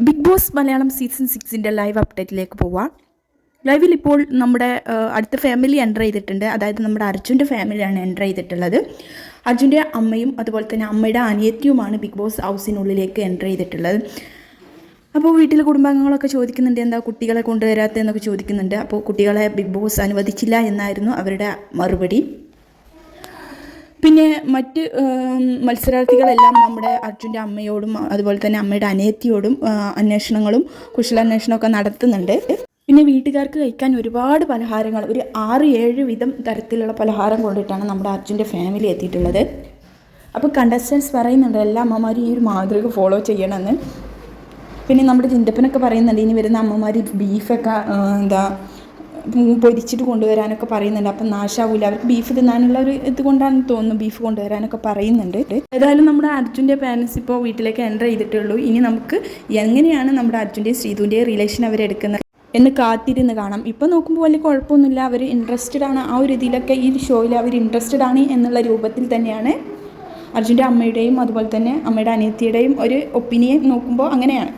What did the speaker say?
Big Boss Malayalam season സിക്സിന്റെ live അപ്ഡേറ്റിലേക്ക് പോവാം. ലൈവിൽ ഇപ്പോൾ നമ്മുടെ അടുത്ത ഫാമിലി എന്റർ ചെയ്തിട്ടുണ്ട്. അതായത് നമ്മുടെ അർജുന്റെ ഫാമിലിയാണ് എന്റർ ചെയ്തിട്ടുള്ളത്. അർജുന്റെ അമ്മയും അതുപോലെ തന്നെ അമ്മയുടെ അനിയത്തിയുമാണ് ബിഗ് ബോസ് ഹൗസിനുള്ളിലേക്ക് എന്റർ ചെയ്തിട്ടുള്ളത്. അപ്പോൾ വീട്ടിലെ കുടുംബാംഗങ്ങളൊക്കെ ചോദിക്കുന്നുണ്ട് എന്താ കുട്ടികളെ കൊണ്ടുവരാത്തതെന്നൊക്കെ ചോദിക്കുന്നുണ്ട്. അപ്പോൾ കുട്ടികളെ ബിഗ് ബോസ് അനുവദിച്ചില്ല എന്നായിരുന്നു അവരുടെ മറുപടി. പിന്നെ മറ്റ് മത്സരാർത്ഥികളെല്ലാം നമ്മുടെ അർജുന്റെ അമ്മയോടും അതുപോലെ തന്നെ അമ്മയുടെ അനിയത്തിയോടും അന്വേഷണങ്ങളും കുശലാന്വേഷണമൊക്കെ നടത്തുന്നുണ്ട്. പിന്നെ വീട്ടുകാർക്ക് കഴിക്കാൻ ഒരുപാട് പലഹാരങ്ങൾ ഒരു ആറ് ഏഴ് വിധം തരത്തിലുള്ള പലഹാരം കൊണ്ടിട്ടാണ് നമ്മുടെ അർജുന്റെ ഫാമിലി എത്തിയിട്ടുള്ളത്. അപ്പോൾ കണ്ടസ്റ്റൻസ് പറയുന്നുണ്ട് എല്ലാ അമ്മമാരും ഈ ഒരു മാതൃക ഫോളോ ചെയ്യണമെന്ന്. പിന്നെ നമ്മുടെ ചിന്തപ്പനൊക്കെ പറയുന്നുണ്ട് ഇനി വരുന്ന അമ്മമാർ ബീഫൊക്കെ എന്താ പൊരിച്ചിട്ട് കൊണ്ടുവരാനൊക്കെ പറയുന്നുണ്ട്. അപ്പം നാശാവൂല. അവർക്ക് ബീഫ് തിന്നാനുള്ള ഒരു ഇത് കൊണ്ടാണെന്ന് തോന്നുന്നു ബീഫ് കൊണ്ടുവരാനൊക്കെ പറയുന്നുണ്ട്. ഏതായാലും നമ്മുടെ അർജുന്റെ പാരൻസ് ഇപ്പോൾ വീട്ടിലേക്ക് എന്റർ ചെയ്തിട്ടുള്ളൂ. ഇനി നമുക്ക് എങ്ങനെയാണ് നമ്മുടെ അർജുന്റെയും ശ്രീതുവിന്റെയും റിലേഷൻ അവരെടുക്കുന്നത് എന്ന് കാത്തിരുന്ന് കാണാം. ഇപ്പം നോക്കുമ്പോൾ വലിയ കുഴപ്പമൊന്നുമില്ല. അവർ ഇൻട്രസ്റ്റഡ് ആണ്. ആ ഒരു ഇതിലൊക്കെ ഈ ഷോയിൽ അവർ ഇൻട്രസ്റ്റഡ് ആണ് എന്നുള്ള രൂപത്തിൽ തന്നെയാണ് അർജുന്റെ അമ്മയുടെയും അതുപോലെ തന്നെ അമ്മയുടെ അനിയത്തിയുടെയും ഒരു ഒപ്പീനിയൻ നോക്കുമ്പോൾ അങ്ങനെയാണ്.